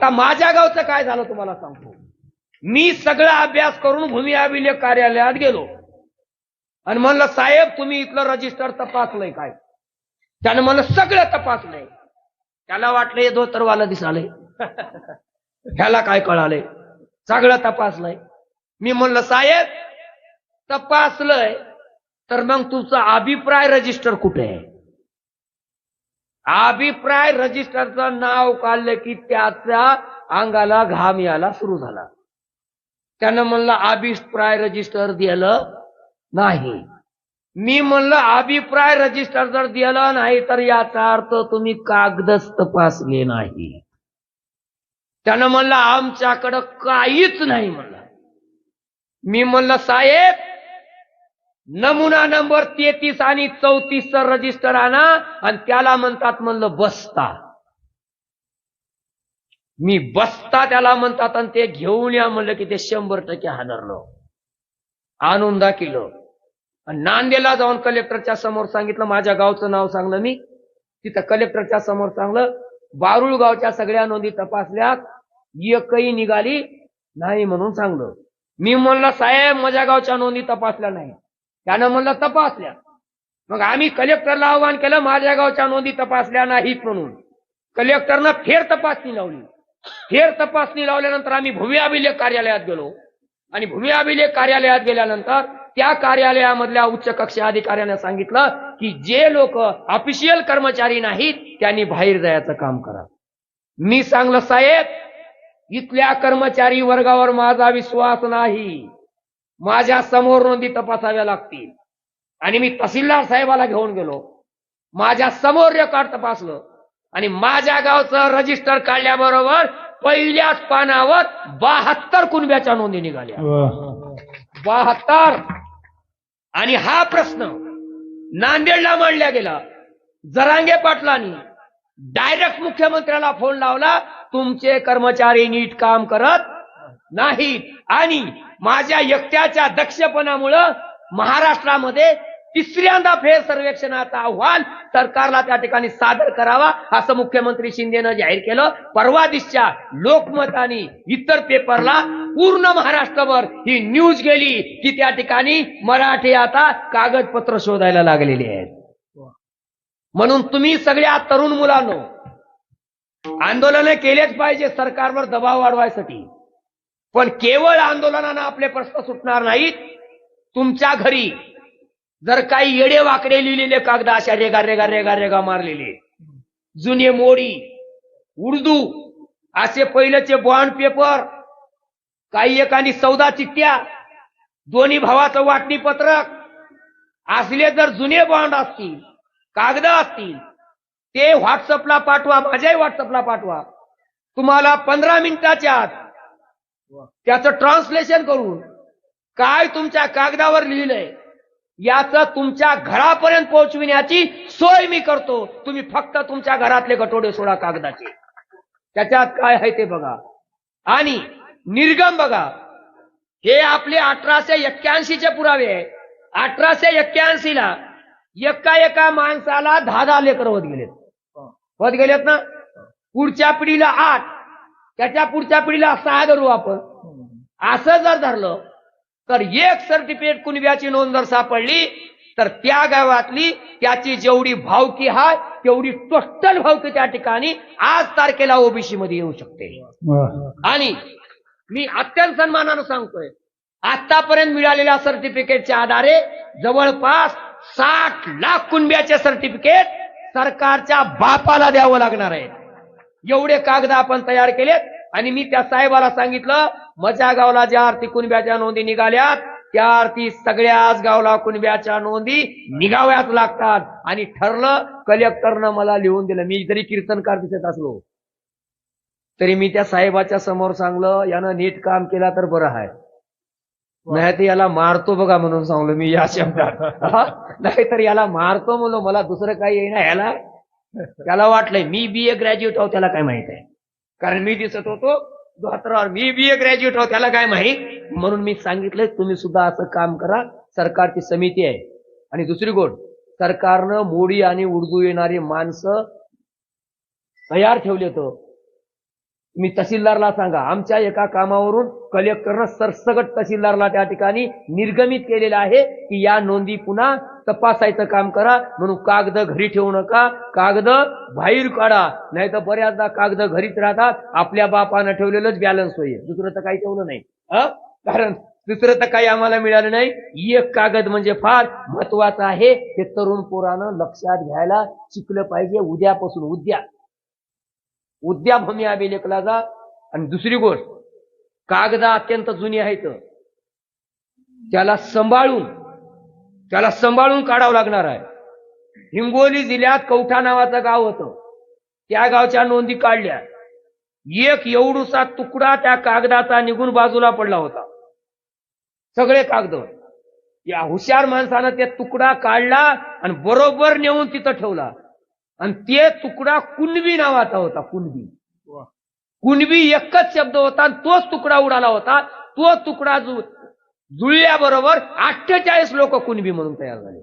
आता माझ्या गावचं काय झालं तुम्हाला सांगतो. मी सगळा अभ्यास करून भूमी अभिलेख कार्यालयात गेलो. आणि म्हणलं साहेब तुम्ही इथलं रजिस्टर तपासलंय काय? त्यानं म्हणलं सगळं तपासलंय. त्याला वाटलं हे धोतरवाला दिसालय. ह्याला काय कळालंय? सगळं तपासलंय. मी म्हणलं साहेब तपासलंय तर मग तुमचा अभिप्राय रजिस्टर कुठे आहे? अभिप्राय रजिस्टरचं नाव काढलं की त्याच्या अंगाला घाम यायला सुरू झाला. त्यानं म्हणलं अभिप्राय रजिस्टर दिलं नाही. मी म्हणलं अभिप्राय रजिस्टर जर दिलं नाही तर याचा अर्थ तुम्ही कागदच तपासले नाही. त्यानं म्हणलं आमच्याकडं काहीच नाही म्हणलं. मी म्हणलं साहेब नमुना नंबर तेहतीस आणि चौतीस चा रजिस्टर आणा आणि त्याला म्हणतात म्हणलं बसता. मी बसता त्याला म्हणतात आणि ते घेऊन या म्हणलं की ते शंभर टक्के हादरलो आनंदा केलं. आणि नांदेला जाऊन कलेक्टरच्या समोर सांगितलं माझ्या गावचं नाव सांगलं मी. तिथं कलेक्टरच्या समोर सांगलं बारुळ गावच्या सगळ्या नोंदी तपासल्यात एकही निघाली नाही म्हणून सांगलं. मी म्हणलं साहेब माझ्या गावच्या नोंदी तपासल्या नाही त्यानं म्हणलं तपासल्या. मग आम्ही कलेक्टरला आव्हान केलं माझ्या गावच्या नोंदी तपासल्या नाहीत म्हणून. कलेक्टरनं फेर तपासणी लावली. फेर तपासणी लावल्यानंतर आम्ही भूमी अभिलेख कार्यालयात गेलो. आणि भूमी अभिलेख कार्यालयात गेल्यानंतर त्या कार्यालयामधल्या उच्च कक्षा अधिकाऱ्याने सांगितलं की जे लोक ऑफिशियल कर्मचारी नाहीत त्यांनी बाहेर जायचं काम करा. मी सांगलं साहेब इथल्या कर्मचारी वर्गावर माझा विश्वास नाही. माझ्यासमोर नोंदी तपासाव्या लागतील. आणि मी तहसीलदार साहेबाला घेऊन गेलो. माझ्यासमोर रेकॉर्ड तपासलं. आणि माझ्या गावचं रजिस्टर काढल्याबरोबर पहिल्याच पानावर बहात्तर कुणब्याच्या नोंदी निघाल्या. बहात्तर. आणि हा प्रश्न नांदेडला मांडला गेला. जरांगे पाटलांनी डायरेक्ट मुख्यमंत्र्याला फोन लावला तुमचे कर्मचारी नीट काम करत नाहीत. आणि माझ्या एकट्याच्या दक्षपणामुळं महाराष्ट्रामध्ये तिसऱ्यांदा फेर सर्वेक्षणाचा अहवाल सरकारला त्या ठिकाणी सादर करावा असं मुख्यमंत्री शिंदेनं जाहीर केलं. परवा दिसच्या लोकमत आणि इतर पेपरला पूर्ण महाराष्ट्रभर ही न्यूज गेली की त्या ठिकाणी मराठी आता कागदपत्र शोधायला लागलेली आहेत. म्हणून तुम्ही सगळ्या तरुण मुलांनो आंदोलन केलेच पाहिजे सरकारवर दबाव वाढवायसाठी. पण केवळ आंदोलनानं आपले प्रश्न सुटणार नाहीत. तुमच्या घरी जर काही येडे वाकडे लिहिलेले कागद अशा रेगा रेगा रेगा रेगा मारलेले. जुने मोडी उर्दू असे पहिलेचे बॉन्ड पेपर काही एकानी चौदा चिठ्ठ्या दोन्ही भावाचं वाटणी पत्रक असले जर जुने बॉन्ड असतील कागद असतील ते व्हॉट्सअपला पाठवा माझ्याही व्हॉट्सअपला पाठवा. तुम्हाला पंधरा मिनिटाच्या आत त्याचं ट्रान्सलेशन करून काय तुमच्या कागदावर लिहिलंय याचं तुमच्या घरापर्यंत पोहोचविण्याची सोय मी करतो. तुम्ही फक्त तुमच्या घरातले गटोडे सोडा कागदाचे. त्याच्यात काय आहे ते बघा. आणि निर्गम बघा. हे आपले अठराशे एक्क्याऐंशीचे पुरावे आहे अठराशे एक्क्याऐंशी ला एका एका माणसाला दहा दहा लेकर होत गेलेत. होत गेलेत ना? पुढच्या पिढीला आठ. त्याच्या पुढच्या पिढीला सहा धरू आपण. असं जर धरलं तर एक सर्टिफिकेट कुणब्याची नोंद जर सापडली तर त्या गावातली त्याची जेवढी भावकी हाय तेवढी टोटल भावकी त्या ठिकाणी आज तारखेला ओबीसी मध्ये येऊ शकते. आणि मी अत्यंत सन्मानानं सांगतोय आतापर्यंत मिळालेल्या सर्टिफिकेटच्या आधारे जवळपास साठ लाख कुणब्याचे सर्टिफिकेट सरकारच्या बापाला द्यावं लागणार आहे एवढे कागद आपण तयार केलेत. आणि मी त्या साहेबाला सांगितलं माझ्या गावला ज्या आरती कुणब्याच्या नोंदी निघाल्यात त्या आरती सगळ्याच गावला कुणब्याच्या नोंदी निघाव्याच लागतात. आणि ठरलं कलेक्टरनं मला लिहून दिलं. मी जरी कीर्तनकार दिसत असलो तरी मी त्या साहेबाच्या समोर सांगलं यानं नीट काम केला तर बरं आहे नाही तर याला मारतो बघा म्हणून सांगलो मी या शब्दात? नाहीतर याला मारतो म्हणलो मला दुसरं काही येईना याला त्याला वाटलंय मी बी ए ग्रॅज्युएट आहो त्याला काय माहीत आहे? कारण मी दिसत होतो धोत्रावर मी बी ए ग्रॅज्युएट आहो त्याला काय माहीत? म्हणून मी सांगितलंय तुम्ही सुद्धा असं काम करा सरकारची समिती आहे. आणि दुसरी गोष्ट सरकारनं मोडी आणि उर्दू येणारी माणसं तयार ठेवले हो. तो मी तहसीलदारला सांगा आमच्या एका कामावरून कलेक्टरनं सरसगट तहसीलदारला त्या ठिकाणी निर्गमित केलेलं आहे की या नोंदी पुन्हा तपासायचं काम करा म्हणून कागद घरी ठेवू नका. कागद बाहेर काढा. नाही तर बऱ्याचदा कागद घरीच राहतात. आपल्या बापानं ठेवलेलंच बॅलन्स होईल. दुसरं तर काही ठेवलं नाही. हं? कारण दुसरं तर काही आम्हाला मिळालं नाही. एक कागद म्हणजे फार महत्वाचं आहे. हे तरुण पोरानं लक्षात घ्यायला शिकलं पाहिजे उद्यापासून. उद्या. उद्या भूमी अभिलेखला जा. आणि दुसरी गोष्ट कागद अत्यंत जुनी आहेत. त्याला सांभाळून त्याला सांभाळून काढावं लागणार आहे. हिंगोली जिल्ह्यात कवठा नावाचं गाव होतं. त्या गावच्या नोंदी काढल्या. एक एवढूसा तुकडा त्या कागदाचा निघून बाजूला पडला होता. सगळे कागद. या हुशार माणसानं ते तुकडा काढला आणि बरोबर नेऊन तिथं ठेवला. आणि ते तुकडा कुणबी नावाचा होता कुणबी. कुणबी एकच शब्द होता आणि तोच तुकडा उडाला होता. तो तुकडा जु जुळल्याबरोबर अठ्ठेचाळीस लोक कुणबी म्हणून तयार झाले.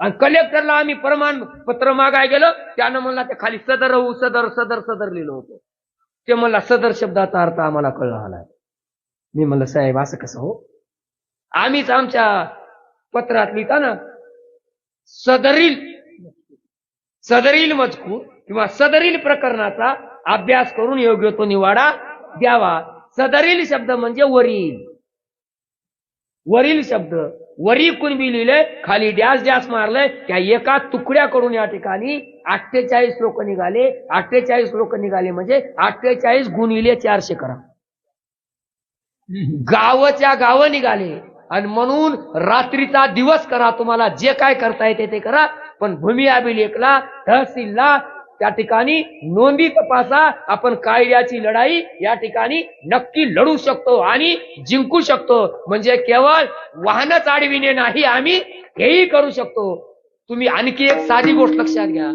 आणि कलेक्टरला आम्ही प्रमाण पत्र मागाय गेलो त्यानं म्हणला ते खाली सदर होऊ सदर सदर सदर लिहिलं होतं. ते म्हणला सदर शब्दाचा अर्थ आम्हाला कळला आला मी म्हणलं साहेब असं कसं हो? आम्हीच आमच्या पत्रात लिहिता ना सदरील सदरील मजकूर किंवा सदरील प्रकरणाचा अभ्यास करून योग्य तो निवाडा द्यावा. सदरील शब्द म्हणजे वरील. वरील शब्द वरी कुणबी लिहिले खाली डॅश डॅश मारलंय त्या एका तुकड्याकडून या ठिकाणी अठ्ठेचाळीस लोक निघाले. अठ्ठेचाळीस लोक निघाले म्हणजे अठ्ठेचाळीस गुणिले चारशे करा. गावच्या गाव निघाले. आणि म्हणून रात्रीचा दिवस करा तुम्हाला जे काय करता येते ते करा. पण भूमी अभिलेखला तहसीलला त्या ठिकाणी नोंदी तपासा आपण कायद्याची लढाई या ठिकाणी नक्की लढू शकतो आणि जिंकू शकतो. म्हणजे केवळ वाहनच आडविणे नाही आम्ही हेही करू शकतो. तुम्ही आणखी एक साधी गोष्ट लक्षात घ्या.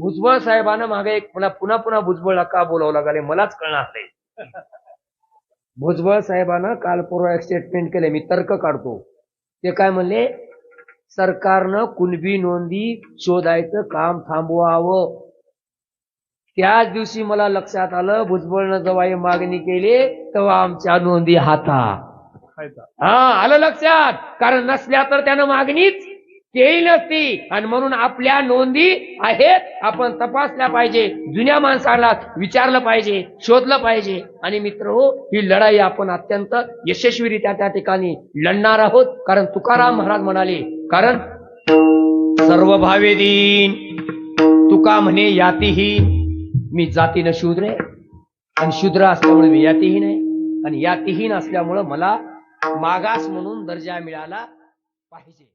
भुजबळ साहेबांना मागे एक पुन्हा पुन्हा पुन्हा भुजबळ का बोलावं लागले. मलाच कळणार नाही. भुजबळ साहेबानं काल पूर्व एक स्टेटमेंट केले मी तर्क काढतो. ते काय म्हणले? सरकारनं कुणबी नोंदी शोधायचं काम थांबवावं. त्याच दिवशी मला लक्षात आलं भुजबळनं जेव्हा ही मागणी केली तेव्हा आमच्या नोंदी हाता. हा आलं लक्षात. कारण नसल्या तर त्यानं मागणीच केली नसती. आणि म्हणून आपल्या नोंदी आहेत आपण तपासल्या पाहिजे. जुन्या माणसाला विचारलं पाहिजे शोधलं पाहिजे. आणि मित्र हो ही लढाई आपण अत्यंत यशस्वीरित्या त्या ठिकाणी लढणार आहोत. कारण तुकाराम महाराज म्हणाले कारण सर्व भावे दीन तुका म्हणे यातीहीन मी जातीनं शूद्र आहे. आणि शूद्र असल्यामुळे मी यातीहीन आहे. आणि यातीहीन असल्यामुळं मला मागास म्हणून दर्जा मिळाला पाहिजे.